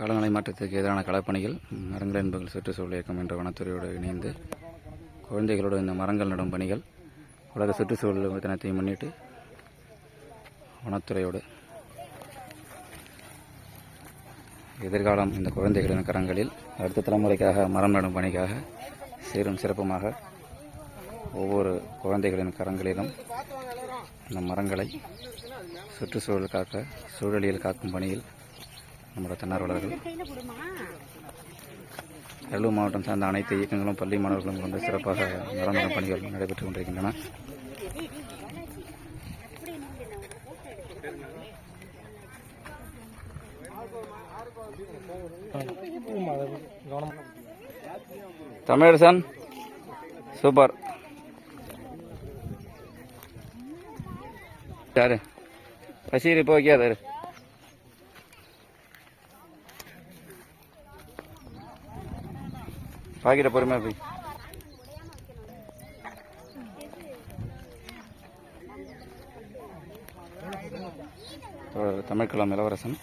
காலநிலை மாற்றத்திற்கு எதிரான களப்பணிகள் மரங்கள் என்பது சுற்றுச்சூழல் இயக்கம் என்ற வனத்துறையோடு இணைந்து குழந்தைகளோடு இந்த மரங்கள் நடும் பணிகள் உலக சுற்றுச்சூழல் தினத்தை முன்னிட்டு வனத்துறையோடு எதிர்காலம் இந்த குழந்தைகளின் கரங்களில் அடுத்த தலைமுறைக்காக மரம் நடும் பணிக்காக சீரும் சிறப்புமாக ஒவ்வொரு குழந்தைகளின் கரங்களிலும் இந்த மரங்களை சுற்றுச்சூழல் காக்க சூழலியல் காக்கும் பணியில் நம்முடைய தன்னார்வலர்கள். கடலூர் மாவட்டம் சார்ந்த அனைத்து இயக்கங்களும் பள்ளி மாணவர்களும் கொண்டு சிறப்பாக நடும் பணிகள் நடைபெற்றுக் கொண்டிருக்கின்றன. தமிழரசன் சூப்பர். யாரு? பஷீர் இப்போ வைக்காதாரு பாக்கிட்ட பொறுமையா போய்? தமிழ்கலாம் இளவரசன்.